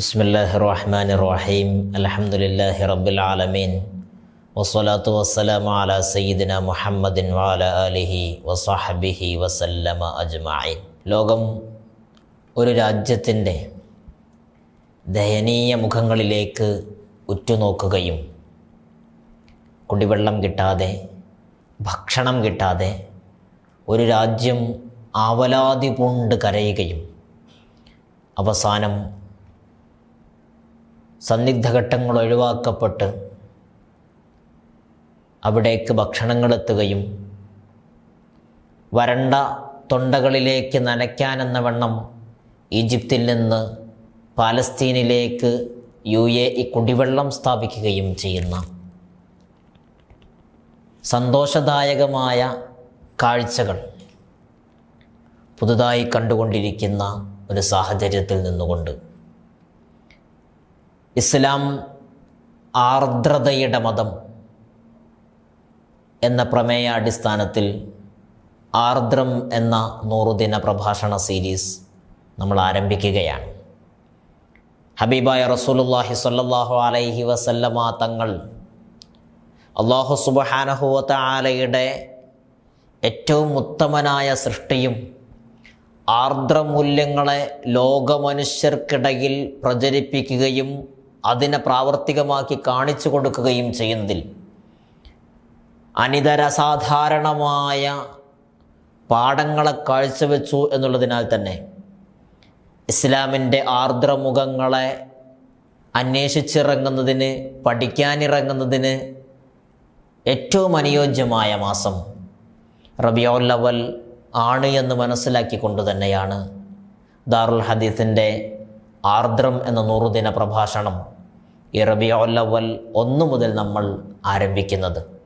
ബിസ്മില്ലാഹി റഹ്മാൻ റഹീം അലഹമുല്ലാഹി റബ്ബിൽ ആലമീൻ വസ്സലാത്തു വസ്സലാം അല സയ്യിദിന മുഹമ്മദിൻ വാല അലിഹി വസാഹബിഹി വസല്ലമ അജ്മഈൻ. ലോകം ഒരു രാജ്യത്തിന്റെ ദയനീയ മുഖങ്ങളിലേക്ക് ഉറ്റുനോക്കുകയും കുടിവെള്ളം കിട്ടാതെ ഭക്ഷണം കിട്ടാതെ ഒരു രാജ്യം ആവലാതി പൂണ്ട് കരയുകയും അവസാനം സന്നിഗ്ധഘട്ടങ്ങൾ ഒഴിവാക്കപ്പെട്ട് അവിടേക്ക് ഭക്ഷണങ്ങൾ എത്തുകയും വരണ്ട തൊണ്ടകളിലേക്ക് നനയ്ക്കാനെന്ന വണ്ണം ഈജിപ്തിൽ നിന്ന് പാലസ്തീനിലേക്ക് യു എ ഇ കുടിവെള്ളം സ്ഥാപിക്കുകയും ചെയ്യുന്ന സന്തോഷദായകമായ കാഴ്ചകൾ പുതുതായി കണ്ടുകൊണ്ടിരിക്കുന്ന ഒരു സാഹചര്യത്തിൽ നിന്നുകൊണ്ട്. ഇസ്ലാം ആർദ്രതയുടെ മതം എന്ന പ്രമേയ അടിസ്ഥാനത്തിൽ ആർദ്രം എന്ന നൂറുദിന പ്രഭാഷണ സീരീസ് നമ്മൾ ആരംഭിക്കുകയാണ്. ഹബീബായ റസൂലുല്ലാഹി സ്വല്ലല്ലാഹു അലൈഹി വസല്ലമ തങ്ങൾ അള്ളാഹു സുബഹാനഹുവത്ത ആലയുടെ ഏറ്റവും ഉത്തമനായ സൃഷ്ടിയും ആർദ്രമൂല്യങ്ങളെ ലോകമനുഷ്യർക്കിടയിൽ പ്രചരിപ്പിക്കുകയും അതിനെ പ്രാവർത്തികമാക്കി കാണിച്ചു കൊടുക്കുകയും ചെയ്യുന്നതിൽ അനിതരസാധാരണമായ പാഠങ്ങളെ കാഴ്ചവെച്ചു എന്നുള്ളതിനാൽ തന്നെ ഇസ്ലാമിന്റെ ആർദ്രമുഖങ്ങളെ അന്വേഷിച്ചിറങ്ങുന്നതിന് പഠിക്കാനിറങ്ങുന്നതിന് ഏറ്റവും അനുയോജ്യമായ മാസം റബിയോല്ലവൽ ആണ് എന്ന് മനസ്സിലാക്കിക്കൊണ്ട് തന്നെയാണ് ദാറുൽ ഹദീസിന്റെ ആർദ്രം എന്ന നൂറുദിന പ്രഭാഷണം ഈ റബിയോല്ലവൽ ഒന്നു മുതൽ നമ്മൾ ആരംഭിക്കുന്നത്.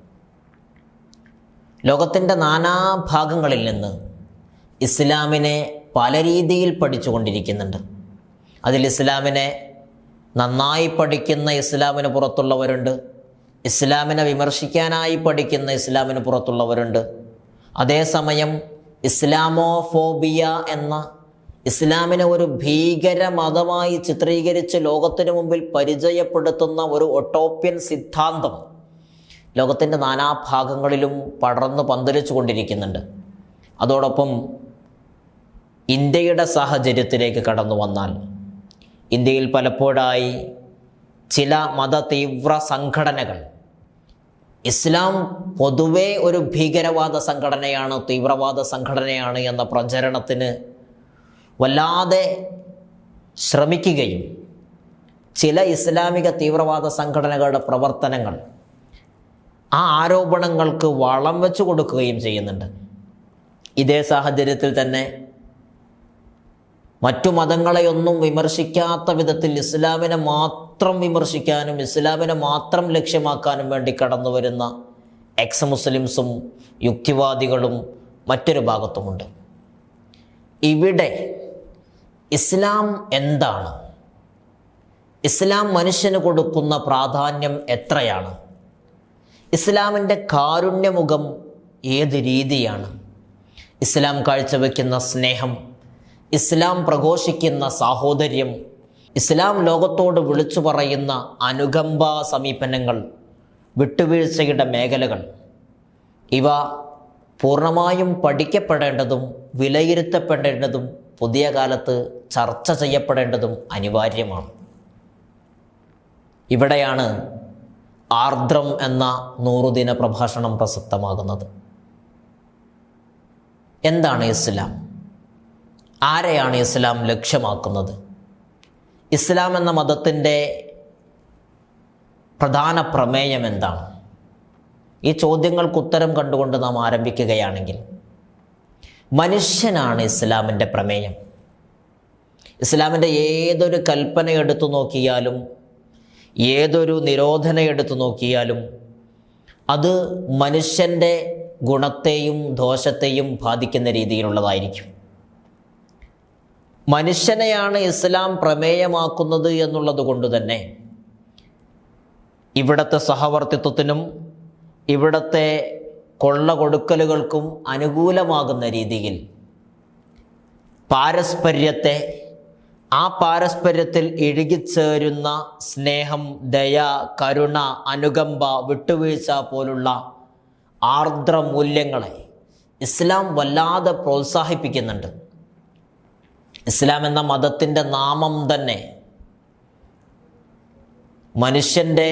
ലോകത്തിന്റെ നാനാഭാഗങ്ങളിൽ നിന്ന് ഇസ്ലാമിനെ പല രീതിയിൽ പഠിച്ചുകൊണ്ടിരിക്കുന്നുണ്ട്. അതിൽ ഇസ്ലാമിനെ നന്നായി പഠിക്കുന്ന ഇസ്ലാമിന് പുറത്തുള്ളവരുണ്ട്. ഇസ്ലാമിനെ വിമർശിക്കാനായി പഠിക്കുന്ന ഇസ്ലാമിന് പുറത്തുള്ളവരുണ്ട്. അതേസമയം ഇസ്ലാമോഫോബിയ എന്ന ഇസ്ലാമിനെ ഒരു ഭീകര മതമായി ചിത്രീകരിച്ച് ലോകത്തിനു മുമ്പിൽ പരിചയപ്പെടുത്തുന്ന ഒരു ഒട്ടോപ്യൻ സിദ്ധാന്തം ലോകത്തിന്റെ നാനാഭാഗങ്ങളിലും പടർന്ന് പന്തലിച്ചു കൊണ്ടിരിക്കുന്നുണ്ട് അതോടൊപ്പം ഇന്ത്യയുടെ സാഹചര്യത്തിലേക്ക് കടന്നു വന്നാൽ ഇന്ത്യയിൽ പലപ്പോഴായി ചില മത തീവ്ര സംഘടനകൾ ഇസ്ലാം പൊതുവേ ഒരു ഭീകരവാദ സംഘടനയാണ് തീവ്രവാദ സംഘടനയാണ് എന്ന പ്രചരണത്തിന് വല്ലാതെ ശ്രമിക്കുകയും ചില ഇസ്ലാമിക തീവ്രവാദ സംഘടനകളുടെ പ്രവർത്തനങ്ങൾ ആ ആരോപണങ്ങൾക്ക് വളം വെച്ചു കൊടുക്കുകയും ചെയ്യുന്നുണ്ട്. ഇതേ സാഹചര്യത്തിൽ തന്നെ മറ്റു മതങ്ങളെയൊന്നും വിമർശിക്കാത്ത വിധത്തിൽ ഇസ്ലാമിനെ മാത്രം വിമർശിക്കാനും ഇസ്ലാമിനെ മാത്രം ലക്ഷ്യമാക്കാനും വേണ്ടി കടന്നു വരുന്ന എക്സ് മുസ്ലിംസും യുക്തിവാദികളും മറ്റൊരു ഭാഗത്തുമുണ്ട്. ഇവിടെ ഇസ്ലാം എന്താണ്? ഇസ്ലാം മനുഷ്യന് കൊടുക്കുന്ന പ്രാധാന്യം എത്രയാണ്? ഇസ്ലാമിന്റെ കാരുണ്യമുഖം ഏത് രീതിയാണ്? ഇസ്ലാം കാഴ്ചവെക്കുന്ന സ്നേഹം ഇസ്ലാം പ്രഘോഷിക്കുന്ന സാഹോദര്യം ഇസ്ലാം ലോകത്തോട് വിളിച്ചു പറയുന്ന അനുകമ്പ സമീപനങ്ങൾ വിട്ടുവീഴ്ചയുടെ മേഖലകൾ ഇവ പൂർണമായും പഠിക്കപ്പെടേണ്ടതും വിലയിരുത്തപ്പെടേണ്ടതും പുതിയ കാലത്ത് ചർച്ച ചെയ്യപ്പെടേണ്ടതും അനിവാര്യമാണ്. ഇവിടെയാണ് ആർദ്രം എന്ന നൂറുദിന പ്രഭാഷണം പ്രസക്തമാകുന്നത്. എന്താണ് ഇസ്ലാം? ആരെയാണ് ഇസ്ലാം ലക്ഷ്യമാക്കുന്നത്? ഇസ്ലാം എന്ന മതത്തിന്റെ പ്രധാന പ്രമേയം എന്താണ്? ഈ ചോദ്യങ്ങൾക്ക് ഉത്തരം കണ്ടുകൊണ്ട് നാം ആരംഭിക്കുകയാണെങ്കിൽ മനുഷ്യനാണ് ഇസ്ലാമിന്റെ പ്രമേയം. ഇസ്ലാമിന്റെ ഏതൊരു കൽപ്പന എടുത്തു നോക്കിയാലും ഏതൊരു നിരോധന എടുത്തു നോക്കിയാലും അത് മനുഷ്യന്റെ ഗുണത്തെയും ദോഷത്തെയും ബാധിക്കുന്ന രീതിയിലുള്ളതായിരിക്കും. മനുഷ്യനെയാണ് ഇസ്ലാം പ്രമേയമാക്കുന്നത് എന്നുള്ളത് കൊണ്ട് തന്നെ ഇവിടുത്തെ സഹവർത്തിത്വത്തിനും ഇവിടുത്തെ കൊള്ള കൊടുക്കലുകൾക്കും അനുകൂലമാകുന്ന രീതിയിൽ പാരസ്പര്യത്തെ ആ പാരസ്പര്യത്തിൽ ഇഴുകിച്ചേരുന്ന സ്നേഹം ദയ കരുണ അനുകമ്പ വിട്ടുവീഴ്ച പോലുള്ള ആർദ്ര മൂല്യങ്ങളെ ഇസ്ലാം വല്ലാതെ പ്രോത്സാഹിപ്പിക്കുന്നുണ്ട്. ഇസ്ലാം എന്ന മതത്തിന്റെ നാമം തന്നെ മനുഷ്യന്റെ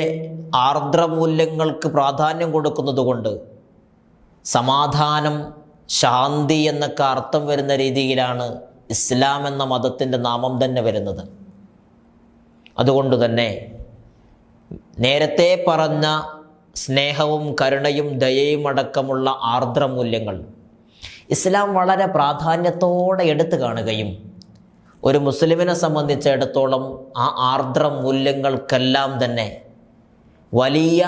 ആർദ്രമൂല്യങ്ങൾക്ക് പ്രാധാന്യം കൊടുക്കുന്നത് കൊണ്ട് സമാധാനം ശാന്തി എന്നൊക്കെ അർത്ഥം വരുന്ന രീതിയിലാണ് ഇസ്ലാം എന്ന മതത്തിന്റെ നാമം തന്നെ വരുന്നത്. അതുകൊണ്ട് തന്നെ നേരത്തെ പറഞ്ഞ സ്നേഹവും കരുണയും ദയയും അടക്കമുള്ള ആർദ്ര മൂല്യങ്ങൾ ഇസ്ലാം വളരെ പ്രാധാന്യത്തോടെ എടുത്തു കാണുകയും ഒരു മുസ്ലിമിനെ സംബന്ധിച്ചിടത്തോളം ആ ആർദ്ര മൂല്യങ്ങൾക്കെല്ലാം തന്നെ വലിയ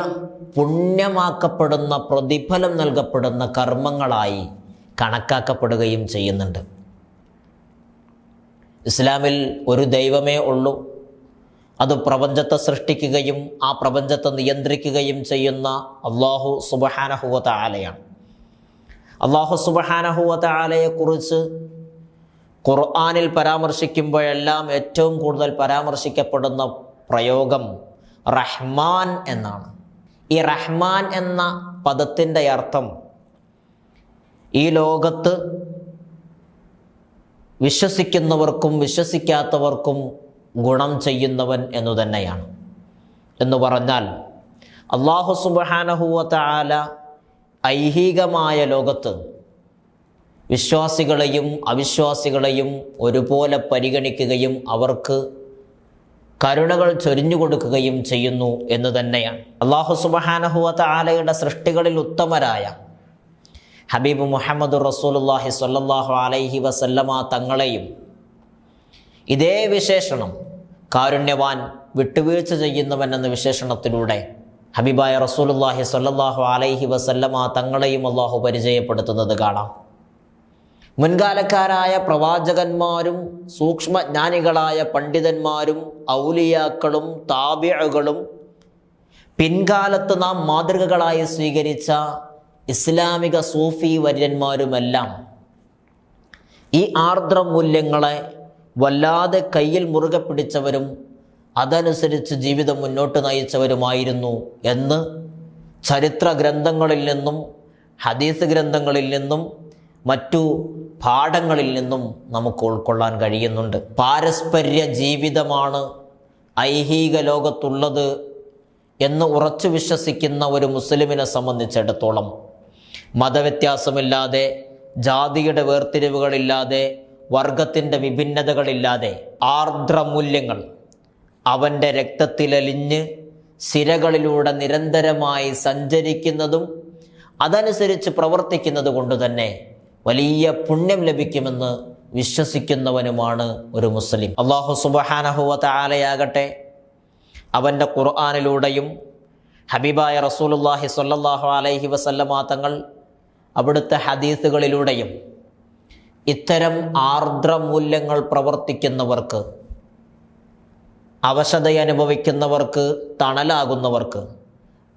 പുണ്യമാക്കപ്പെടുന്ന പ്രതിഫലം നൽകപ്പെടുന്ന കർമ്മങ്ങളായി കണക്കാക്കപ്പെടുകയും ചെയ്യുന്നുണ്ട്. ഇസ്ലാമിൽ ഒരു ദൈവമേ ഉള്ളൂ. അത് പ്രപഞ്ചത്തെ സൃഷ്ടിക്കുകയും ആ പ്രപഞ്ചത്തെ നിയന്ത്രിക്കുകയും ചെയ്യുന്ന അള്ളാഹു സുബഹാനഹുവത്ത ആലയാണ് അള്ളാഹു സുബഹാനഹുവത്ത ആലയെക്കുറിച്ച് ഖുർആാനിൽ പരാമർശിക്കുമ്പോഴെല്ലാം ഏറ്റവും കൂടുതൽ പരാമർശിക്കപ്പെടുന്ന പ്രയോഗം റഹ്മാൻ എന്നാണ്. ഈ റഹ്മാൻ എന്ന പദത്തിന്റെ അർത്ഥം ഈ ലോകത്ത് വിശ്വസിക്കുന്നവർക്കും വിശ്വസിക്കാത്തവർക്കും ഗുണം ചെയ്യുന്നവൻ എന്നു തന്നെയാണ്. എന്ന് പറഞ്ഞാൽ അള്ളാഹു സുബാനഹുവല ഐഹികമായ ലോകത്ത് വിശ്വാസികളെയും അവിശ്വാസികളെയും ഒരുപോലെ പരിഗണിക്കുകയും അവർക്ക് കരുണകൾ ചൊരിഞ്ഞു കൊടുക്കുകയും ചെയ്യുന്നു എന്ന് തന്നെയാണ്. അള്ളാഹു സുബഹാനഹുവത്ത ആലയുടെ സൃഷ്ടികളിൽ ഉത്തമരായ ഹബീബ് മുഹമ്മദ് റസൂലുല്ലാഹി സ്വല്ലല്ലാഹു അലൈഹി വസല്ലമ തങ്ങളെയും ഇതേ വിശേഷണം കാരുണ്യവാൻ വിട്ടുവീഴ്ച ചെയ്യുന്നവൻ എന്ന വിശേഷണത്തിലൂടെ ഹബീബായ റസൂലുല്ലാഹി സ്വല്ലല്ലാഹു അലൈഹി വസല്ലമ തങ്ങളെയും അള്ളാഹു പരിചയപ്പെടുത്തുന്നത് കാണാം. മുൻകാലക്കാരായ പ്രവാചകന്മാരും സൂക്ഷ്മജ്ഞാനികളായ പണ്ഡിതന്മാരും ഔലിയാക്കളും താബിഴകളും പിൻകാലത്ത് നാം മാതൃകകളായി സ്വീകരിച്ച ഇസ്ലാമിക സൂഫി വര്യന്മാരുമെല്ലാം ഈ ആർദ്ര മൂല്യങ്ങളെ വല്ലാതെ കയ്യിൽ മുറുകെ പിടിച്ചവരും അതനുസരിച്ച് ജീവിതം മുന്നോട്ട് നയിച്ചവരുമായിരുന്നു എന്ന് ചരിത്ര ഗ്രന്ഥങ്ങളിൽ നിന്നും ഹദീസ് ഗ്രന്ഥങ്ങളിൽ നിന്നും മറ്റു പാഠങ്ങളിൽ നിന്നും നമുക്ക് ഉൾക്കൊള്ളാൻ കഴിയുന്നുണ്ട്. പാരസ്പര്യ ജീവിതമാണ് ഐഹിക ലോകത്തുള്ളത് എന്ന് ഉറച്ചു വിശ്വസിക്കുന്ന ഒരു മുസ്ലിമിനെ സംബന്ധിച്ചിടത്തോളം മതവ്യത്യാസമില്ലാതെ ജാതിയുടെ വേർതിരിവുകളില്ലാതെ വർഗത്തിന്റെ വിഭിന്നതകളില്ലാതെ ആർദ്രമൂല്യങ്ങൾ അവന്റെ രക്തത്തിലലിഞ്ഞ് സിരകളിലൂടെ നിരന്തരമായി സഞ്ചരിക്കുന്നതും അതനുസരിച്ച് പ്രവർത്തിക്കുന്നത് കൊണ്ട് തന്നെ വലിയ പുണ്യം ലഭിക്കുമെന്ന് വിശ്വസിക്കുന്നവനുമാണ് ഒരു മുസ്ലിം. അള്ളാഹു സുബഹാനഹുവ ആലയാകട്ടെ അവന്റെ ഖുർആാനിലൂടെയും ഹബീബായ റസൂലുല്ലാഹി സല്ലാഹു അലൈഹി വസല്ലമ തങ്ങൾ അവിടുത്തെ ഹദീസുകളിലൂടെയും ഇത്തരം ആർദ്രമൂല്യങ്ങൾ പ്രവർത്തിക്കുന്നവർക്ക് അവശത അനുഭവിക്കുന്നവർക്ക് തണലാകുന്നവർക്ക്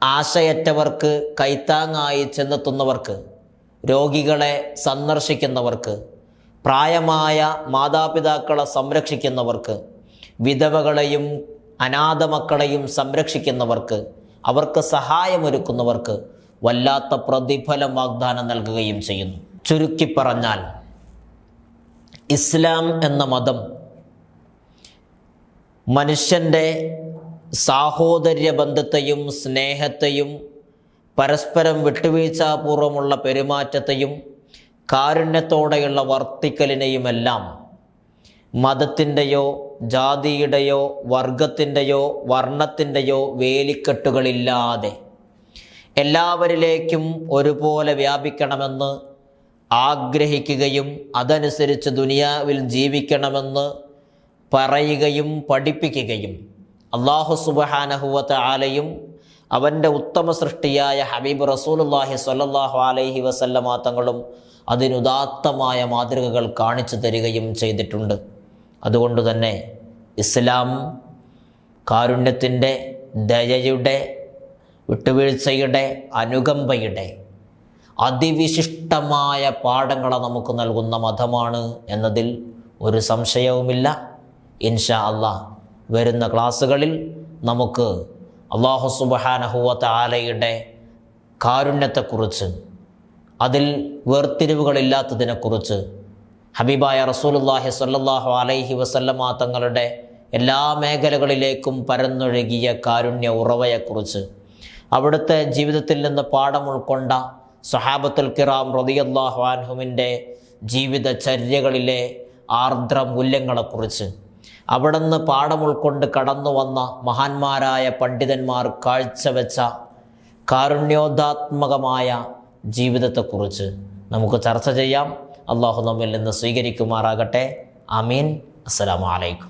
ആശയറ്റവർക്ക് കൈത്താങ്ങായി ചെന്നെത്തുന്നവർക്ക് രോഗികളെ സന്ദർശിക്കുന്നവർക്ക് പ്രായമായ മാതാപിതാക്കളെ സംരക്ഷിക്കുന്നവർക്ക് വിധവകളെയും അനാഥ മക്കളെയും സംരക്ഷിക്കുന്നവർക്ക് അവർക്ക് സഹായമൊരുക്കുന്നവർക്ക് വല്ലാത്ത പ്രതിഫലം വാഗ്ദാനം നൽകുകയും ചെയ്യുന്നു. ചുരുക്കി പറഞ്ഞാൽ ഇസ്ലാം എന്ന മതം മനുഷ്യന്റെ സാഹോദര്യ ബന്ധത്തെയും സ്നേഹത്തെയും പരസ്പരം വിട്ടുവീഴ്ചാപൂർവമുള്ള പെരുമാറ്റത്തെയും കാരുണ്യത്തോടെയുള്ള വർത്തിക്കലിനെയുമെല്ലാം മതത്തിന്റെയോ ജാതിയുടെയോ വർഗത്തിന്റെയോ വർണത്തിന്റെയോ വേലിക്കെട്ടുകളില്ലാതെ എല്ലാവരിലേക്കും ഒരുപോലെ വ്യാപിക്കണമെന്ന് ആഗ്രഹിക്കുകയും അതനുസരിച്ച് ദുനിയാവിൽ ജീവിക്കണമെന്ന് പറയുകയും പഠിപ്പിക്കുകയും അള്ളാഹു സുബഹാനഹുവത്ത ആലയും അവന്റെ ഉത്തമ സൃഷ്ടിയായ ഹബീബ് റസൂലുല്ലാഹി സ്വല്ലല്ലാഹു അലൈഹി വസല്ലമ തങ്ങളും അതിനുദാത്തമായ മാതൃകകൾ കാണിച്ചു തരികയും ചെയ്തിട്ടുണ്ട്. അതുകൊണ്ട് തന്നെ ഇസ്ലാം കാരുണ്യത്തിന്റെ ദയയുടെ വിട്ടുവീഴ്ചയുടെ അനുകമ്പയുടെ അതിവിശിഷ്ടമായ പാഠങ്ങളെ നമുക്ക് നൽകുന്ന മതമാണ് എന്നതിൽ ഒരു സംശയവുമില്ല. ഇൻഷാ അള്ളാഹ് വരുന്ന ക്ലാസ്സുകളിൽ നമുക്ക് അള്ളാഹു സുബഹാനഹുവത്ത ആലയുടെ കാരുണ്യത്തെക്കുറിച്ച് അതിൽ വേർതിരിവുകളില്ലാത്തതിനെക്കുറിച്ച് ഹബീബായ റസൂലുല്ലാഹി സല്ലാഹു അലൈഹി വസല്ലമ തങ്ങളുടെ എല്ലാ മേഖലകളിലേക്കും പരന്നൊഴുകിയ കാരുണ്യ ഉറവയെക്കുറിച്ച് അവിടുത്തെ ജീവിതത്തിൽ നിന്ന് പാഠം ഉൾക്കൊണ്ട സഹാബത്തുൽ കിറാം റതിയല്ലാഹു അൻഹുവിന്റെ ജീവിതചര്യകളിലെ ആർദ്ര മൂല്യങ്ങളെക്കുറിച്ച് അവിടുന്ന് പാഠം ഉൾക്കൊണ്ട് കടന്നു വന്ന മഹാന്മാരായ പണ്ഡിതന്മാർ കാഴ്ചവെച്ച കാരുണ്യോദാത്മകമായ ജീവിതത്തെക്കുറിച്ച് നമുക്ക് ചർച്ച ചെയ്യാം. അള്ളാഹു നമ്മിൽ നിന്ന് സ്വീകരിക്കുമാറാകട്ടെ. അമീൻ അസ്സലാമു അലൈക്കും.